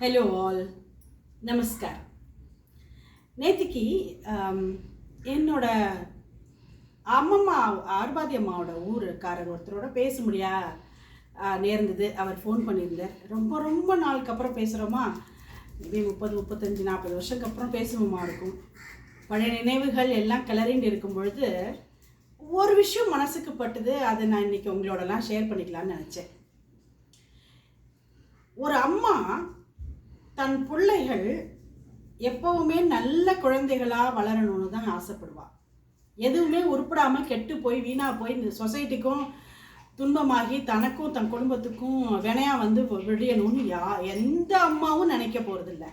Hello all நமஸ்கார் நேற்றுக்கு என்னோடய என்னோட அம்மம்மா ஆர்பாதி அம்மாவோட ஊருக்காரர் ஒருத்தரோட பேச முடியா நேர்ந்தது. அவர் ஃபோன் பண்ணியிருந்தார். ரொம்ப ரொம்ப நாளுக்கு அப்புறம் பேசுகிறோமா மேபி முப்பது முப்பத்தஞ்சு நாற்பது வருஷத்துக்கு அப்புறம் பேசுவோமா இருக்கும். பழைய நினைவுகள் எல்லாம் கிளறிண்டு இருக்கும் பொழுது ஒரு விஷயம் மனசுக்கு பட்டுது. அதை நான் இன்னைக்கு உங்களோடலாம் ஷேர் பண்ணிக்கலாம்னு நினச்சேன். ஒரு அம்மா தன் பிள்ளைகள் எப்பவுமே நல்ல குழந்தைகளாக வளரணும்னு தான் ஆசைப்படுவா. எதுவுமே உருப்படாமல் கெட்டு போய் வீணாக போய் இந்த சொசைட்டிக்கும் துன்பமாகி தனக்கும் தன் குடும்பத்துக்கும் வினையா வந்து விடியணும்னு யா எந்த அம்மாவும் நினைக்க போகிறதில்ல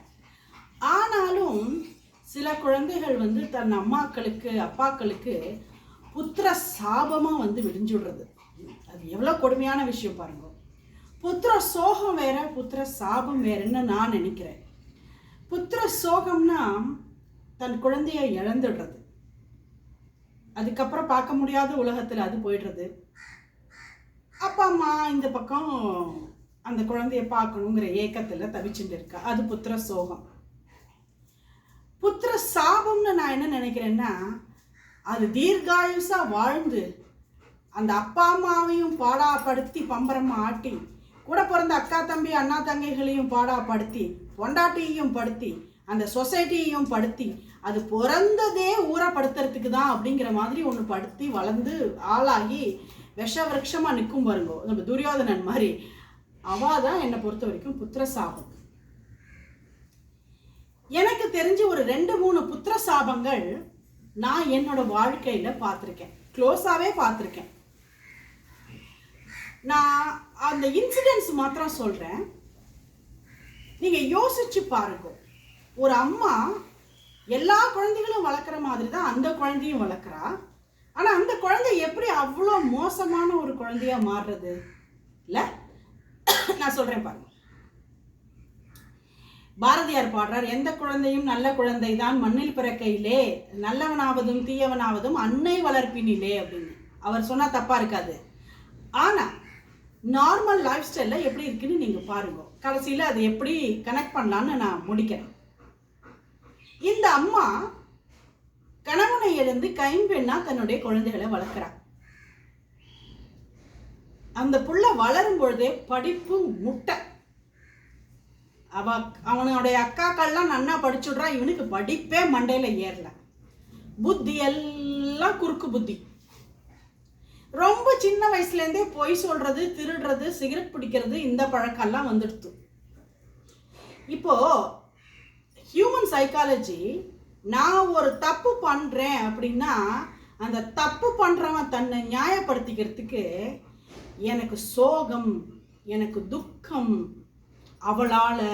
ஆனாலும் சில குழந்தைகள் வந்து தன் அம்மாக்களுக்கு அப்பாக்களுக்கு புத்திர சாபமாக வந்து விடிஞ்சுடுறது. அது எவ்வளோ கொடுமையான விஷயம் பாருங்க. புத்திர சோகம் வேற புத்திர சாபம் வேறன்னு நான் நினைக்கிறேன். புத்திர சோகம்னா தன் குழந்தைய இழந்துடுறது. அதுக்கப்புறம் பார்க்க முடியாத உலகத்தில் அது போயிடுறது. அப்பா அம்மா இந்த பக்கம் அந்த குழந்தைய பார்க்கணுங்கிற ஏக்கத்தில் தவிச்சுட்டு இருக்கா. அது புத்திர சோகம். புத்திர சாபம்னு நான் என்ன நினைக்கிறேன்னா அது தீர்காயுசாக வாழ்ந்து அந்த அப்பா அம்மாவையும் பாடாப்படுத்தி பம்பரமாக ஆட்டி கூட பிறந்த அக்கா தம்பி அண்ணா தங்கைகளையும் பாடாப்படுத்தி பொண்டாட்டியையும் படுத்தி அந்த சொசைட்டியையும் படுத்தி அது பிறந்ததே ஊறப்படுத்துறதுக்கு தான் அப்படிங்கிற மாதிரி ஒன்று படுத்தி வளர்ந்து ஆளாகி விஷ விரக்ஷமாக நிற்கும் பாருங்க. நம்ம துரியோதனன் மாதிரி. அவா தான் என்னை பொறுத்த வரைக்கும் புத்திர சாபம் எனக்கு தெரிஞ்சு ஒரு ரெண்டு மூணு புத்திர சாபங்கள் நான் என்னோட வாழ்க்கையில் பார்த்துருக்கேன். க்ளோஸாகவே பார்த்துருக்கேன். நான் அந்த இன்சிடென்ட்ஸ் மாத்திரம் சொல்கிறேன் நீங்கள் யோசிச்சு பாருங்க. ஒரு அம்மா எல்லா குழந்தைகளும் வளர்க்குற மாதிரி தான் அந்த குழந்தையும் வளர்க்குறா. ஆனால் அந்த குழந்தை எப்படி அவ்வளோ மோசமான ஒரு குழந்தையாக மாறுறது? இல்லை? நான் சொல்கிறேன் பாருங்க. பாரதியார் பாடுறார் எந்த குழந்தையும் நல்ல குழந்தை தான் மண்ணில் பிறக்கையிலே நல்லவனாவதும் தீயவனாவதும் அன்னை வளர்ப்பினிலே அப்படின்னு. அவர் சொன்னால் தப்பாக இருக்காது. ஆனால் நார்மல் லைஃப் ஸ்டைலில் எப்படி இருக்குன்னு நீங்க பாருங்க. கடைசியில் அதை எப்படி கனெக்ட் பண்ணலான்னு நான் முடிக்கிறேன். இந்த அம்மா கணவனை எழுந்து கைம்பெண்ணா தன்னுடைய குழந்தைகளை வளர்க்குறான் அந்த புள்ள வளரும் பொழுதே படிப்பு முட்டை. அவ அவனுடைய அக்காக்கள்லாம் நன்னா படிச்சுடுறான் இவனுக்கு படிப்பே மண்டையில ஏறல. புத்தி எல்லாம் குறுக்கு புத்தி. ரொம்ப சின்ன சின்ன வயசுலேருந்தே பொய் சொல்கிறது திருடுறது சிகரெட் பிடிக்கிறது இந்த பழக்கம்லாம் வந்துடுத்து. இப்போ ஹியூமன் சைக்காலஜி நான் ஒரு தப்பு பண்ணுறேன் அப்படின்னா அந்த தப்பு பண்ணுறவன் தன்னை நியாயப்படுத்திக்கிறதுக்கு எனக்கு சோகம் எனக்கு துக்கம் அவளால்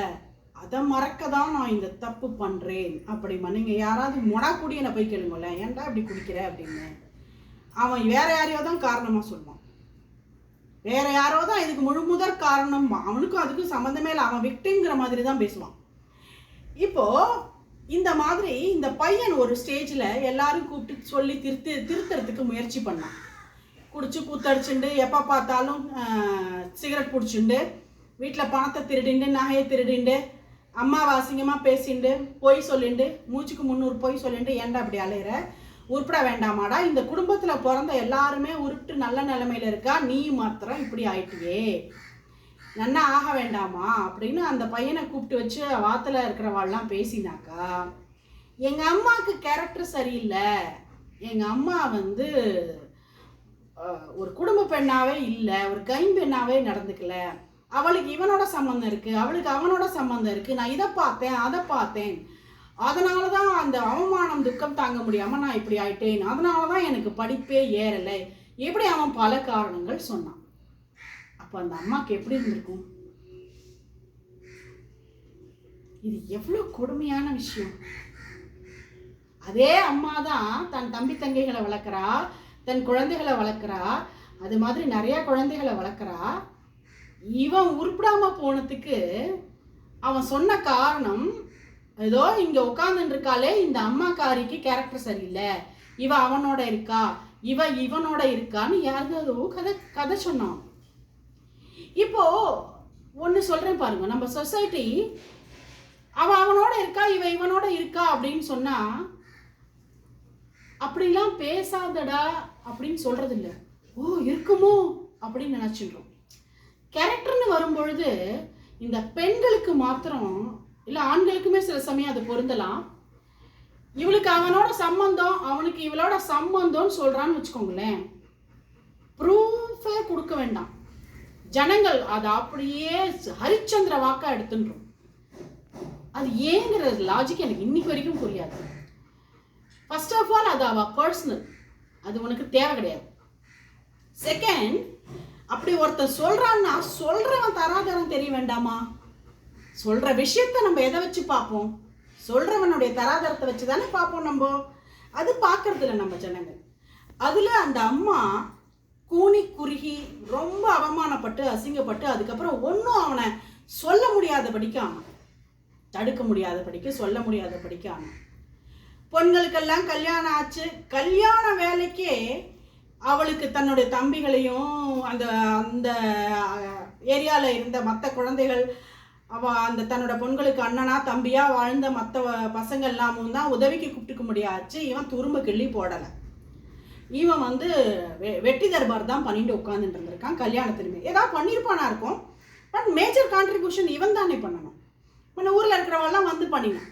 அதை மறக்க தான் நான் இந்த தப்பு பண்ணுறேன் அப்படிமா. நீங்க யாராவது மொடா குடியனை போய் கேளுங்களேன் ஏன்டா இப்படி குடிக்கிற? அப்படின்னு. அவன் வேற யாரையோ தான் காரணமாக சொல்லுவான். வேற யாரோ தான் இதுக்கு முழு முதற் காரணம் அவனுக்கும் அதுக்கும் சம்மந்தமே இல்லை. அவன் விக்டிங்கிற மாதிரி தான் பேசுவான். இப்போ இந்த மாதிரி இந்த பையன் ஒரு ஸ்டேஜில் எல்லாரும் கூப்பிட்டு சொல்லி திருத்து திருத்துறதுக்கு முயற்சி பண்ணான். குடிச்சு கூத்தடிச்சுண்டு எப்போ பார்த்தாலும் சிகரெட் பிடிச்சிண்டு வீட்டில் பணத்தை திருடிண்டு நகையை திருடிண்டு அம்மாவை அசிங்கமாக பேசிண்டு பொய் சொல்லிண்டு மூச்சுக்கு முந்நூறு பொய் சொல்லிண்டு ஏன்டா அப்படி அலையிற? உருப்பிட வேண்டாமாடா. இந்த குடும்பத்தில் பிறந்த எல்லாருமே உருப்பிட்டு நல்ல நிலைமையில இருக்கா? நீ மாத்திரம் இப்படி ஆயிட்டியே. நன்னா ஆக வேண்டாமா? அப்படின்னு அந்த பையனை கூப்பிட்டு வச்சு வாத்தில் இருக்கிறவாள்லாம் பேசினாக்கா எங்கள் அம்மாவுக்கு கேரக்டர் சரியில்லை. எங்கள் அம்மா வந்து ஒரு குடும்ப பெண்ணாகவே இல்லை. ஒரு கைம்பெண்ணாகவே நடந்துக்கல. அவளுக்கு இவனோட சம்மந்தம் இருக்குது அவளுக்கு அவனோட சம்மந்தம் இருக்குது நான் இதை பார்த்தேன் அதை பார்த்தேன். அதனால தான் அந்த அவமானம் துக்கம் தாங்க முடியாமல் நான் இப்படி ஆயிட்டேன். அதனால தான் எனக்கு படிப்பே ஏறலை. எப்படி அவன் பல காரணங்கள் சொன்னான். அப்போ அந்த அம்மாவுக்கு எப்படி இருந்திருக்கும்? இது எவ்வளோ கொடுமையான விஷயம். அதே அம்மா தான் தன் தம்பி தங்கைகளை வளர்க்குறா தன் குழந்தைகளை வளர்க்குறா அது மாதிரி நிறையா குழந்தைகளை வளர்க்குறா. இவன் உருப்பிடாமல் போனதுக்கு அவன் சொன்ன காரணம் ஏதோ இங்க உட்கார்ந்துட்டு இருக்காளே இந்த அம்மாக்காரிக்கு கேரக்டர் சரியில்லை. இவ அவனோட இருக்கா? இவ இவனோட இருக்கான்னு யாருதோ கதை கதை சொன்னான். இப்போ ஒன்று சொல்கிறேன் பாருங்க. நம்ம சொசைட்டி அவ அவனோட இருக்கா இவ இவனோட இருக்கா அப்படின்னு சொன்னா அப்படிலாம் பேசாதடா அப்படின்னு சொல்றது இல்லை ஓ இருக்குமோ அப்படின்னு நினைச்சிடுறோம். கேரக்டர்னு வரும்பொழுது இந்த பெண்களுக்கு மாத்திரம் இல்லை ஆண்களுக்குமே சில சமயம் அது பொருந்தலாம். இவளுக்கு அவனோட சம்பந்தம் அவனுக்கு இவளோட சம்பந்தம்னு சொல்கிறான்னு வச்சுக்கோங்களேன். ப்ரூஃபே கொடுக்க வேண்டாம். ஜனங்கள் அதை அப்படியே ஹரிச்சந்திர வாக்கா எடுத்துன்றோம். அது ஏங்கிற லாஜிக் எனக்கு இன்னைக்கு வரைக்கும் புரியாது. ஃபர்ஸ்ட் ஆஃப் ஆல் அது அவ பர்சனல் அது உனக்கு தேவை கிடையாது. செகண்ட் அப்படி ஒருத்தர் சொல்கிறான்னா சொல்கிறவன் தராதரம் தெரிய வேண்டாமா? சொல்கிற விஷயத்த நம்ம எதை வச்சு பார்ப்போம்? சொல்கிறவனுடைய தராதரத்தை வச்சு தானே பார்ப்போம் நம்ம? அது பார்க்கறதில்ல நம்ம ஜனங்கள். அதில் அந்த அம்மா கூனி குறுகி ரொம்ப அவமானப்பட்டு அசிங்கப்பட்டு அதுக்கப்புறம் ஒன்றும் அவனை சொல்ல முடியாதபடிக்கு ஆனான் தடுக்க முடியாதபடிக்கு சொல்ல முடியாதபடிக்கு படிக்காம பொண்களுக்கெல்லாம் கல்யாணம் ஆச்சு. கல்யாண வேலைக்கே அவளுக்கு தன்னுடைய தம்பிகளையும் அந்த அந்த ஏரியாவில் இருந்த மற்ற குழந்தைகள் அவ அந்த தன்னோட பொண்களுக்கு அண்ணனா தம்பியா வாழ்ந்த மற்ற பசங்க எல்லாமும் தான் உதவிக்கு கூப்பிட்டுக்க முடியாச்சு. இவன் துரும்ப கிள்ளி போடலை. இவன் வந்து வெ- வெட்டி தர்பார் தான் பண்ணிட்டு உட்காந்துட்டு இருந்திருக்கான் கல்யாணத்திலுமே ஏதாவது பண்ணியிருப்பானா இருக்கும். பட் மேஜர் கான்ட்ரிபியூஷன் இவன் தானே பண்ணணும். முன்ன ஊரில் இருக்கிறவெல்லாம் வந்து பண்ணினான்.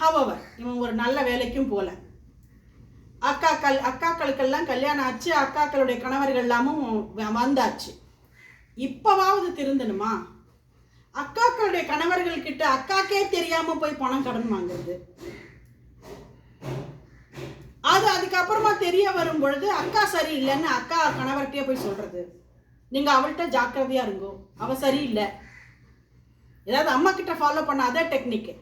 ஹவவர் இவன் ஒரு நல்ல வேலைக்கும் போல. அக்காக்கள் அக்காக்களுக்கெல்லாம் கல்யாணம் ஆச்சு. அக்காக்களுடைய கணவர்கள் எல்லாமும் வந்தாச்சு. இப்போவாவது திருந்தணுமா? அக்காக்களுடைய கணவர்கள் கிட்ட அக்காக்கே தெரியாம போய் பணம் கடன் வாங்குறது. அது அதுக்கப்புறமா தெரிய வரும் பொழுது அக்கா சரியில்லைன்னு அக்கா கணவர்கிட்டயே போய் சொல்றது. நீங்க அவள்கிட்ட ஜாக்கிரதையா இருங்கோ. அவ சரியில்லை. ஏதாவது அம்மா கிட்ட ஃபாலோ பண்ண அதே டெக்னிக்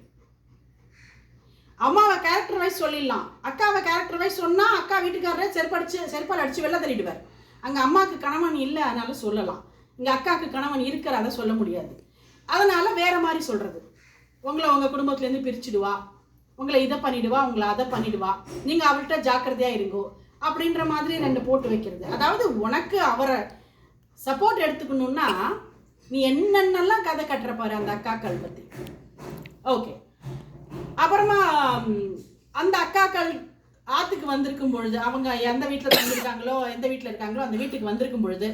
அம்மாவை கேரக்டர் வைஸ் சொல்லிடலாம். அக்காவை கேரக்டர் வைஸ் சொன்னால் அக்கா வீட்டுக்காரரே செருப்படிச்சு செருப்பால் அடிச்சு வெளில தள்ளிடுவார். அங்கே அம்மாவுக்கு கணவன் இல்லை அதனால சொல்லலாம். இங்கே அக்காவுக்கு கணவன் இருக்கிற அதை சொல்ல முடியாது. அதனால் வேறு மாதிரி சொல்கிறது உங்களை உங்கள் குடும்பத்துலேருந்து பிரிச்சுடுவா. உங்களை இதை பண்ணிடுவா உங்களை அதை பண்ணிடுவா. நீங்கள் அவள்கிட்ட ஜாக்கிரதையாக இருங்கோ அப்படின்ற மாதிரி ரெண்டு போட்டு வைக்கிறது. அதாவது உனக்கு அவரை சப்போர்ட் எடுத்துக்கணும்னா நீ என்னென்னலாம் கதை கட்டுற பாரு அந்த அக்காக்கள் பற்றி ஓகே அப்புறமா அந்த அக்காக்கள் ஆற்றுக்கு வந்திருக்கும் பொழுது அவங்க எந்த வீட்டில் தங்கியிருக்காங்களோ எந்த வீட்டில் இருக்காங்களோ அந்த வீட்டுக்கு வந்திருக்கும் பொழுது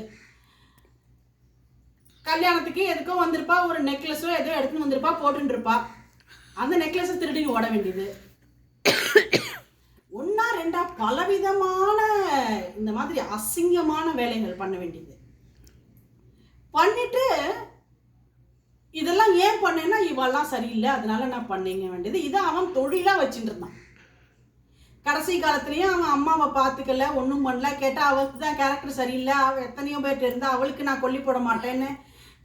கல்யாணத்துக்கு எதுக்கோ வந்திருப்பா ஒரு நெக்லஸோ ஏதோ எடுத்துன்னு வந்திருப்பா போட்டுருப்பா அந்த நெக்லஸை திருடின்னு ஓட வேண்டியது. ஒன்னா ரெண்டா பலவிதமான இந்த மாதிரி அசிங்கமான வேலைகள் பண்ண வேண்டியது. பண்ணிட்டு இதெல்லாம் ஏன் பண்ணேன்னா இவெல்லாம் சரியில்லை அதனால நான் பண்ணிங்க வேண்டியது. இதை அவன் தொழிலா வச்சுட்டு இருந்தான் கடைசி காலத்துலேயும் அவன் அம்மாவை பார்த்துக்கல ஒன்றும் பண்ணல. கேட்டால் அவளுக்கு தான் கேரக்டர் சரியில்லை. அவள் எத்தனையோ பேர்ட்டு இருந்தால் அவளுக்கு நான் கொல்லி போட மாட்டேன்னு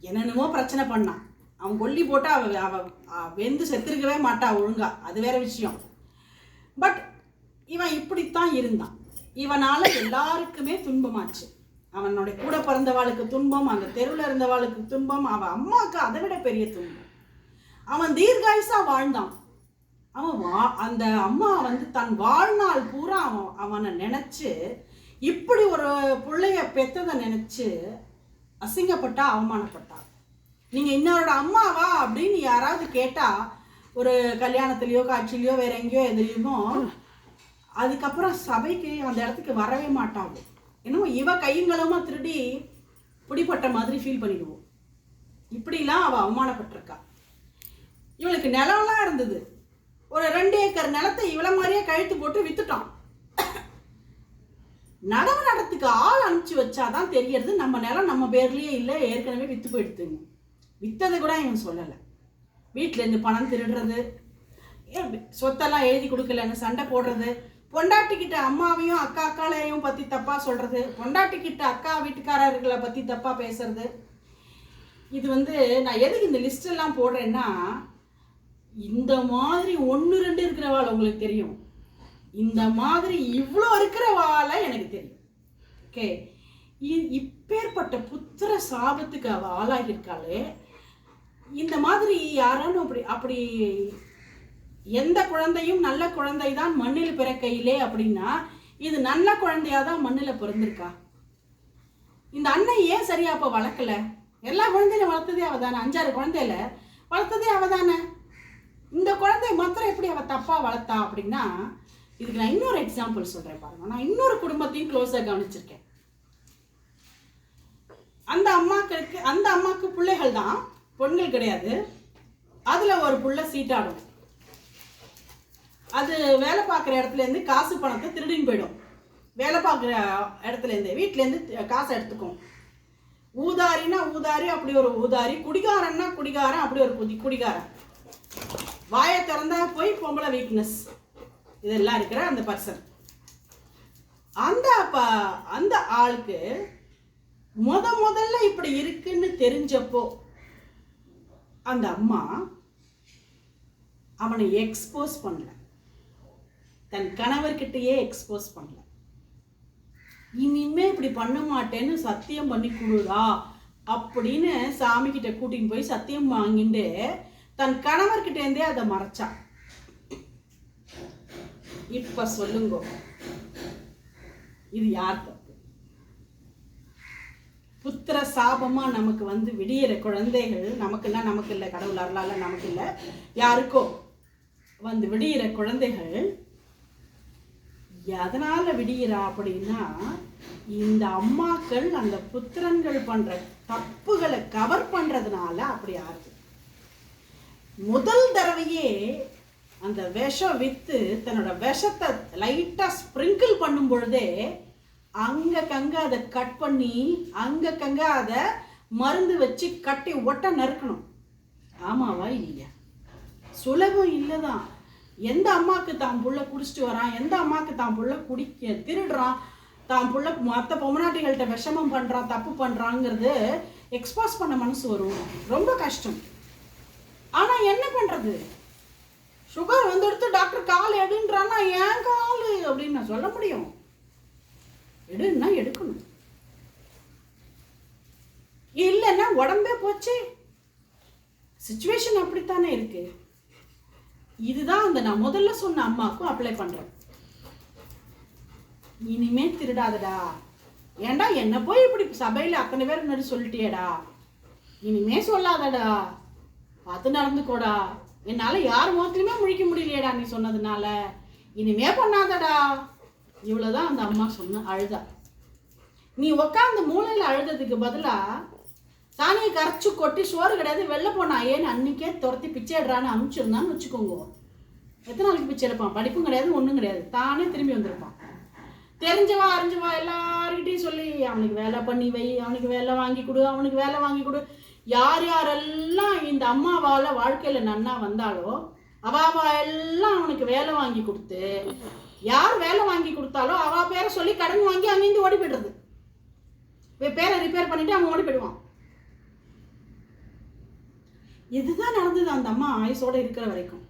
என்னென்னமோ பிரச்சனை பண்ணான் அவன் கொல்லி போட்டால் அவ அவள் வெந்து செத்துருக்கவே மாட்டா ஒழுங்கா. அது வேற விஷயம். பட் இவன் இப்படித்தான் இருந்தான். இவனால் எல்லாருக்குமே துன்பமாச்சு. அவனுடைய கூட பிறந்தவாளுக்கு துன்பம் அந்த தெருவில் இருந்தவாளுக்கு துன்பம் அவன் அம்மாவுக்கு அதை விட பெரிய துன்பம். அவன் தீர்காயுசாக வாழ்ந்தான். அவன் வா அந்த அம்மா வந்து தன் வாழ்நாள் பூரா அவன் அவனை நினச்சி இப்படி ஒரு பிள்ளைய பெற்றதை நினச்சி அசிங்கப்பட்டா அவமானப்பட்டா. நீங்கள் இன்னொரு அம்மாவா அப்படின்னு யாராவது கேட்டால் ஒரு கல்யாணத்துலேயோ காட்சிலையோ வேற எங்கேயோ எதுலேயுமோ அதுக்கப்புறம் சபைக்கு அந்த இடத்துக்கு வரவே மாட்டாங்க. என்னமோ இவ கையங்களமா திருடி பிடிப்பட்ட மாதிரி ஃபீல் பண்ணிடுவோம் இப்படிலாம் அவள் அவமானப்பட்டிருக்கா. இவளுக்கு நிலம்லாம் இருந்தது. ஒரு ரெண்டு ஏக்கர் நிலத்தை இவ்வளோ மாதிரியே கழுத்து போட்டு வித்துட்டான். நடவு நடத்துக்கு ஆள் அனுப்பிச்சு வச்சாதான் தெரியறது. நம்ம நிலம் நம்ம பேர்லயே இல்லை ஏற்கனவே வித்து போயிடுத்துங்க. வித்ததை கூட இவன் சொல்லலை. வீட்டிலேருந்து இருந்து பணம் திருடுறது ஏன் சொத்தெல்லாம் எழுதி கொடுக்கலன்னு சண்டை போடுறது பொண்டாட்டிக்கிட்ட அம்மாவையும் அக்கா அக்காளையும் பற்றி தப்பா சொல்றது பொண்டாட்டிக்கிட்ட அக்கா வீட்டுக்காரர்களை பற்றி தப்பா பேசுறது. இது வந்து நான் எதுக்கு இந்த லிஸ்ட் எல்லாம் போடுறேன்னா இந்த மாதிரி ஒன்று ரெண்டு இருக்கிறவாள் உங்களுக்கு தெரியும். இந்த மாதிரி இவ்வளோ இருக்கிற வாழை எனக்கு தெரியும். ஓகே இப்பேற்பட்ட புத்திர சாபத்துக்கு அவள் ஆளாகியிருக்காளே. இந்த மாதிரி யாராலும் அப்படி அப்படி எந்த குழந்தையும் நல்ல குழந்தை தான் மண்ணில் பிறக்கையிலே அப்படின்னா இது நல்ல குழந்தையா தான் மண்ணில் பிறந்திருக்கா? இந்த அண்ணன் ஏன் சரியா அப்போ வளர்க்கல? எல்லா குழந்தையில வளர்த்ததே அவள் தானே அஞ்சாறு குழந்தையில வளர்த்ததே அவள் தானே இந்த குழந்தை மாத்திரம் எப்படி அவள் தப்பாக வளர்த்தா அப்படின்னா இதுக்கு நான் இன்னொரு எக்ஸாம்பிள் சொல்கிறேன் பாருங்க. நான் இன்னொரு குடும்பத்தையும் க்ளோஸாக கவனிச்சிருக்கேன். அந்த அம்மாக்களுக்கு அந்த அம்மாவுக்கு பிள்ளைகள் தான் பொண்கள் கிடையாது. அதில் ஒரு புள்ள சீட்டாடும். அது வேலை பார்க்குற இடத்துல இருந்து காசு பணத்தை திருடின்னு போயிடும். வேலை பார்க்குற இடத்துல இருந்து காசை எடுத்துக்கும். ஊதாரின்னா ஊதாரி அப்படி ஒரு ஊதாரி. குடிகாரன்னா குடிகாரன் அப்படி ஒரு குடி குடிகாரன். வாயை திறந்தா போய் பொம்பளை வீக்னஸ் இதெல்லாம் இருக்கிற அந்த பர்சன் அந்த அப்பா அந்த ஆளுக்கு முத முதல்ல இப்படி இருக்குன்னு தெரிஞ்சப்போ அந்த அம்மா அவனை எக்ஸ்போஸ் பண்ணல. தன் கணவர்கிட்டயே எக்ஸ்போஸ் பண்ணல. இனிமே இப்படி பண்ண மாட்டேன்னு சத்தியம் பண்ணி கொடுடா அப்படின்னு சாமி கிட்ட கூட்டின்னு போய் சத்தியம் வாங்கிட்டு தன் கணவர்கிட்ட இருந்தே அதை மறைச்சான் இப்ப சொல்லுங்க. இது யார் தப்பு? புத்திர சாபமா நமக்கு வந்து விடியிற குழந்தைகள் நமக்குன்னா நமக்கு இல்லை கடவுள் அருளால நமக்கு இல்லை. யாருக்கோ வந்து விடியிற குழந்தைகள் எதனால விடியிறா அப்படின்னா இந்த அம்மாக்கள் அந்த புத்திரன்கள் பண்ற தப்புகளை கவர் பண்றதுனால அப்படி ஆகுது. முதல் தடவையே அந்த விஷம் விற்று தன்னோட விஷத்தை லைட்டாக ஸ்ப்ரிங்கிள் பண்ணும் பொழுதே அங்க அதை கட் பண்ணி அங்கக்கங்க அதை மருந்து வச்சு கட்டி ஒட்ட நறுக்கணும். ஆமாவா இல்லையா? சுலபம் இல்லைதான். எந்த அம்மாவுக்கு தான் புள்ள குடிச்சிட்டு வரான்? எந்த அம்மாவுக்கு தான் புள்ள குடிக்க திருடுறான்? தான் புள்ள மற்ற பொம்மநாட்டிகள்கிட்ட விஷமம் பண்ணுறான் தப்பு பண்ணுறாங்கிறது எக்ஸ்பாஸ் பண்ண மனசு வரும். ரொம்ப கஷ்டம். ஆனால் என்ன பண்ணுறது சுகர் வந்துடுத்து டாக்டர் கால் எடுன்றான்னா ஏன் கால்? அப்படின்னு நான் சொல்ல முடியும். எடுன்னா எடுக்கணும். இல்லைன்னா உடம்பே போச்சு. சுச்சுவேஷன் அப்படித்தானே இருக்கு. இதுதான் அந்த நான் முதல்ல சொன்ன அம்மாவுக்கும் அப்ளை பண்றேன். இனிமே திருடாதடா. ஏன்டா என்ன போய் இப்படி சபையில அத்தனை பேர் முன்னாடி சொல்லிட்டியடா? இனிமே சொல்லாதடா. பார்த்து நடந்துக்கோடா. என்னால் யார் முகத்திலுமே முழிக்க முடியலையடா நீ சொன்னதுனால. இனிமே பண்ணாதடா. இவ்வளோதான் அந்த அம்மா சொன்ன அழுதா. நீ உக்காந்து மூளையில் அழுததுக்கு பதிலாக தானே கரைச்சு கொட்டி சோறு கிடையாது வெளில போனா ஏன்னு அன்னைக்கே துரத்தி பிச்சைடுறான்னு அனுப்பிச்சிருந்தான்னு வச்சுக்கோங்க. எத்தனை நாளைக்கு பிச்சை எடுப்பான்? படிப்பும் கிடையாது ஒன்றும் கிடையாது. தானே திரும்பி வந்திருப்பான். தெரிஞ்சவா அறிஞ்சவா எல்லாருக்கிட்டையும் சொல்லி அவனுக்கு வேலை பண்ணி வை அவனுக்கு வேலை வாங்கி கொடு அவனுக்கு வேலை வாங்கி கொடு. யார் யாரெல்லாம் இந்த அம்மாவால் வாழ்க்கையில் நன்னா வந்தாலோ அவாவா எல்லாம் அவனுக்கு வேலை வாங்கி கொடுத்து யார் வேலை வாங்கி கொடுத்தாலோ அவா பேரை சொல்லி கடன் வாங்கி அங்கேருந்து ஓடி போய்டுறது. பேரை ரிப்பேர் பண்ணிட்டு அவன் ஓடி போயிடுவான். இதுதான் நடந்தது அந்த அம்மா ஆயுசோட இருக்கிற வரைக்கும்.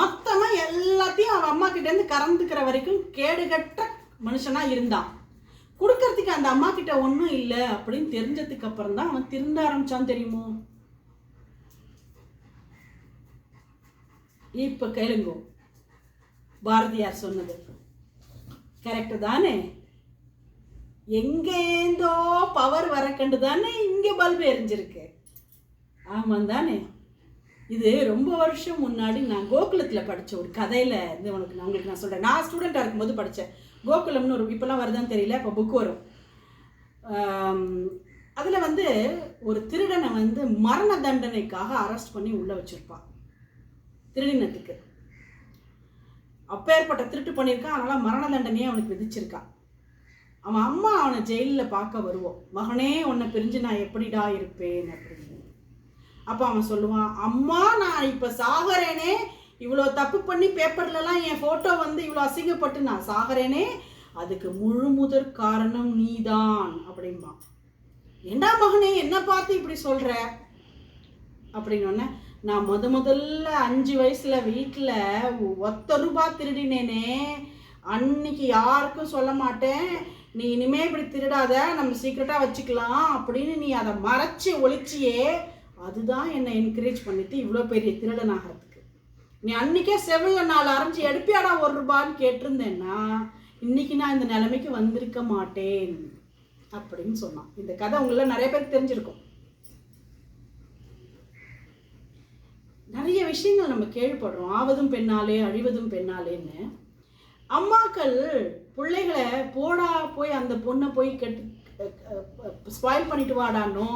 மொத்தமா எல்லாத்தையும் அவன் அம்மா கிட்ட இருந்து கறந்துக்கிற வரைக்கும் கேடுகட்ட மனுஷனா இருந்தான். கொடுக்கறதுக்கு அந்த அம்மா கிட்ட ஒன்றும் இல்லை அப்படின்னு தெரிஞ்சதுக்கு அப்புறம் தான் அவன் திருந்த ஆரம்பிச்சான் தெரியுமோ? இப்போ கேளுங்கோ. பாரதியார் சொன்னது. கரெக்டு தானே? எங்கேந்தோ பவர் வரக்கண்டு தானே இங்கே பல்பு எரிஞ்சிருக்கு. ஆமாம் தானே? இது ரொம்ப வருஷம் முன்னாடி நான் கோகுலத்தில் படித்த ஒரு கதையில் இது உனக்கு நான் உங்களுக்கு நான் சொல்கிறேன் நான் ஸ்டூடெண்ட்டாக இருக்கும்போது படித்தேன் கோகுலம்னு ஒரு இப்போல்லாம் வருதான்னு தெரியல இப்போ புக் வரும். அதில் வந்து ஒரு திருடனை வந்து மரண தண்டனைக்காக அரெஸ்ட் பண்ணி உள்ளே வச்சுருப்பான் திருடினத்துக்கு. அப்பேற்பட்ட திருட்டு பண்ணியிருக்கான் அதனால் மரண தண்டனையே அவனுக்கு விதிச்சிருக்கான் அவன் அம்மா அவனை ஜெயிலில் பார்க்க வருவோம். மகனே உன்னை பிரிஞ்சு நான் எப்படிடா இருப்பேன் அப்படின்னு. அப்போ அவன் சொல்லுவான் அம்மா நான் இப்போ சாகிறேனே இவ்வளோ தப்பு பண்ணி பேப்பர்லலாம் என் ஃபோட்டோ வந்து இவ்வளோ அசிங்கப்பட்டு நான் சாகிறேனே அதுக்கு முழு முதற் காரணம் நீதான் அப்படின்பா என்ன மகனே என்ன பார்த்து இப்படி சொல்கிற அப்படின்னு நான் முத முதல்ல அஞ்சு வயசில் வீட்டில் ஒத்த ரூபா திருடினேனே அன்னைக்கு யாருக்கும் சொல்ல மாட்டேன். நீ இனிமே இப்படி திருடாத நம்ம சீக்கிரட்டாக வச்சுக்கலாம். அப்படின்னு நீ அதை மறைச்சி ஒழிச்சியே அதுதான் என்னை என்கரேஜ் பண்ணிட்டு இவ்வளோ பெரிய திருடன் ஆகிறதுக்கு நீ அன்னைக்கே செவிலில் நாலு அரைஞ்சி எடுப்பியாடா ஒரு ரூபான்னு கேட்டிருந்தேன்னா இன்னைக்கு நான் இந்த நிலைமைக்கு வந்திருக்க மாட்டேன் அப்படின்னு சொன்னான். இந்த கதை உங்கள நிறைய பேருக்கு தெரிஞ்சிருக்கும். நிறைய விஷயங்கள் நம்ம கேள்விப்படுறோம். ஆவதும் பெண்ணாலே அழிவதும் பெண்ணாலேன்னு. அம்மாக்கள் பிள்ளைகளை போடா போய் அந்த பொண்ணை போய் கெட்டு ஸ்பாயில் பண்ணிட்டு வாடானோ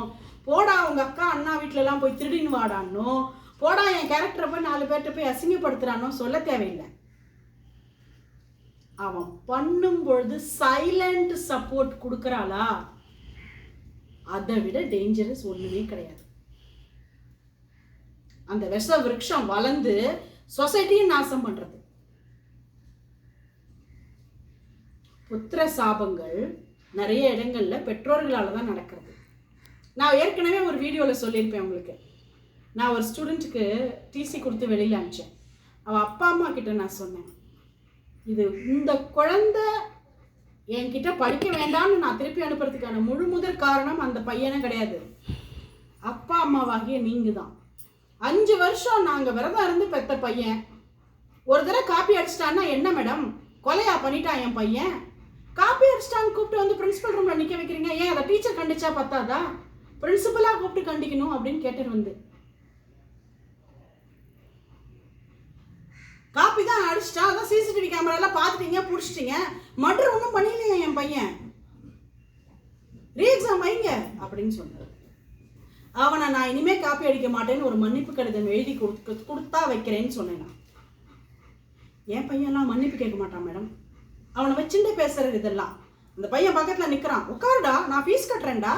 போடா அவங்க அக்கா அண்ணா வீட்டிலலாம் போய் திருடின்னு வாடானோ போடா என் கேரக்டரை போய் நாலு பேர்கிட்ட போய் அசிங்கப்படுத்துகிறானோ சொல்ல தேவையில்லை. அவன் பண்ணும் பொழுது சைலண்ட் சப்போர்ட் கொடுக்குறாளா? அதை விட டேஞ்சரஸ் ஒன்றுமே கிடையாது. அந்த விஷ விருட்சம் வளர்ந்து சொசைட்டியும் நாசம் பண்ணுறது புத்திர சாபங்கள் நிறைய இடங்களில் பெற்றோர்களால் தான் நடக்கிறது. நான் ஏற்கனவே ஒரு வீடியோவில் சொல்லியிருப்பேன் உங்களுக்கு. நான் ஒரு ஸ்டூடெண்ட்டுக்கு டிசி கொடுத்து வெளியில் அனுப்பிச்சேன். அவள் அப்பா அம்மா கிட்ட நான் சொன்னேன். இது இந்த குழந்தை என்கிட்ட படிக்க வேண்டாம்னு நான் திருப்பி அனுப்புறதுக்கான முழு முதல் காரணம் அந்த பையனும் கிடையாது. அப்பா அம்மாவாகிய நீங்கள் தான் அஞ்சு வருஷம் நாங்கள் விரதம் இருந்து பெத்த பையன். ஒரு தடவை காப்பி அடிச்சிட்டான்னா என்ன மேடம் கொலையா பண்ணிட்டான் என் பையன்? காப்பி அடிச்சிட்டான்னு கூப்பிட்டு வந்து பிரின்சிபல் ரூமில் நிற்க வைக்கிறீங்க. ஏன் அதை டீச்சர் கண்டிச்சா பத்தாதா? பிரின்சிபலாக கூப்பிட்டு கண்டிக்கணும் அப்படின்னு கேட்டுட்டு வந்து. காப்பி தான் அடிச்சிட்டான் அதான் சிசிடிவி கேமராலாம் பார்த்துட்டீங்க பிடிச்சிட்டீங்க. மர்டர் ஒன்றும் பண்ணலையே என் பையன்? ரீஎக்ஸாம் வைங்க அப்படின்னு சொன்னார். அவனை நான் இனிமே காப்பி அடிக்க மாட்டேன்னு ஒரு மன்னிப்பு கடிதம் எழுதி கொடுத்து கொடுத்தா வைக்கிறேன்னு சொன்னேன் நான். என் பையன்லாம் மன்னிப்பு கேட்க மாட்டான் மேடம். அவனை வச்சுட்டு பேசுறது இதெல்லாம். அந்த பையன் பக்கத்தில் நிற்கிறான் உட்காருடா நான் ஃபீஸ் கட்டுறேன்டா.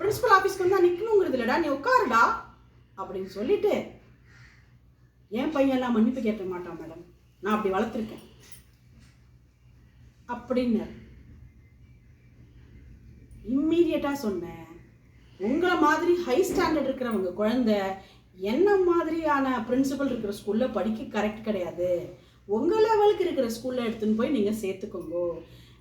பிரின்சிபல் ஆஃபீஸ்க்கு வந்தால் நிற்கணுங்கிறது இல்லைடா நீ உட்காருடா. அப்படின்னு சொல்லிட்டு என் பையன்லாம் மன்னிப்பு கேட்க மாட்டான் மேடம். நான் அப்படி வளர்த்துருக்கேன். அப்படின்னு இம்மீடியட்டாக சொன்னேன். உங்களை மாதிரி ஹை ஸ்டாண்டர்ட் இருக்கிறவங்க குழந்தை என்ன மாதிரியான பிரின்சிபல் இருக்கிற ஸ்கூலில் படிக்க கரெக்ட் கிடையாது. உங்கள் லெவலுக்கு இருக்கிற ஸ்கூலில் எடுத்துன்னு போய் நீங்கள் சேர்த்துக்கோங்க.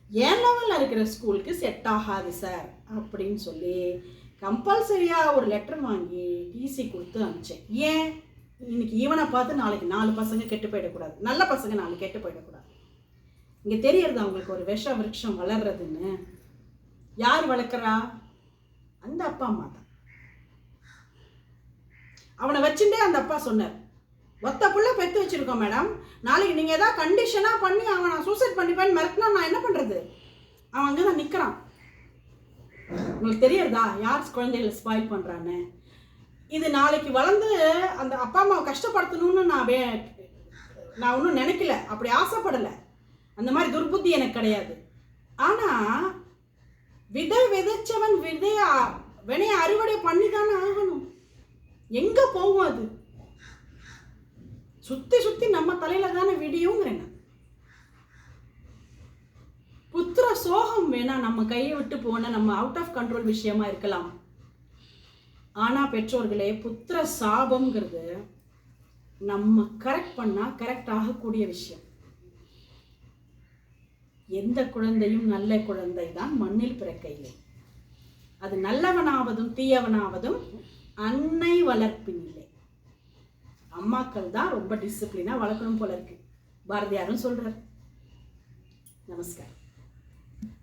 என் லெவலில் இருக்கிற ஸ்கூலுக்கு செட் ஆகாது சார் அப்படின்னு சொல்லி கம்பல்சரியாக ஒரு லெட்டர் வாங்கி டிசி கொடுத்து அனுப்பிச்சேன். ஏன்? இன்னைக்கு ஈவனை பார்த்து நாளைக்கு நாலு பசங்க கெட்டு போயிடக்கூடாது. நல்ல பசங்க நாலு கெட்டு போயிடக்கூடாது. இங்கே தெரியறது அவங்களுக்கு ஒரு விஷ விருட்சம் வளர்றதுன்னு. யார் வளர்க்குறா? அந்த அப்பா அம்மா தான். அவனை வச்சுட்டே அந்த அப்பா சொன்னார். ஒத்த புள்ள பெற்று வச்சுருக்கோம் மேடம் நாளைக்கு நீங்கள் ஏதாவது கண்டிஷனாக பண்ணி அவன் நான் சூசைட் பண்ணிப்பேன்னு மிரட்டினா நான் என்ன பண்ணுறது அவன் அங்கே தான் நிற்கிறான் உங்களுக்கு தெரியறதா? யார் குழந்தைகளை ஸ்பாயில் பண்ணுறான்னு இது நாளைக்கு வளர்ந்து அந்த அப்பா அம்மாவை கஷ்டப்படுத்தணும்னு நான் வே நான் ஒன்றும் நினைக்கல. அப்படி ஆசைப்படலை. அந்த மாதிரி துர்புத்தி எனக்கு கிடையாது. ஆனால் விதை விதைச்சவன் விதைய வினைய அறுவடை பண்ணி தானே ஆகணும். எங்கே போகும் அது? சுற்றி சுற்றி நம்ம தலையில் தானே விடியுங்கிறேன் புத்திர சோகம் வேணா நம்ம கையை விட்டு போன நம்ம அவுட் ஆஃப் கண்ட்ரோல் விஷயமா இருக்கலாம். ஆனால் பெற்றோர்களே புத்திர சாபம்ங்கிறது நம்ம கரெக்ட் பண்ணால் கரெக்ட் ஆகக்கூடிய விஷயம். எந்த குழந்தையும் நல்ல குழந்தை தான் மண்ணில் பிறக்கையிலே. அது நல்லவனாவதும் தீயவனாவதும் அன்னை வளர்ப்பின் இல்லை அம்மாக்கள் தான் ரொம்ப டிசிப்ளினாக வளர்க்கணும் போல இருக்கு. பாரதியாரும் சொல்கிறார் நமஸ்காரம்.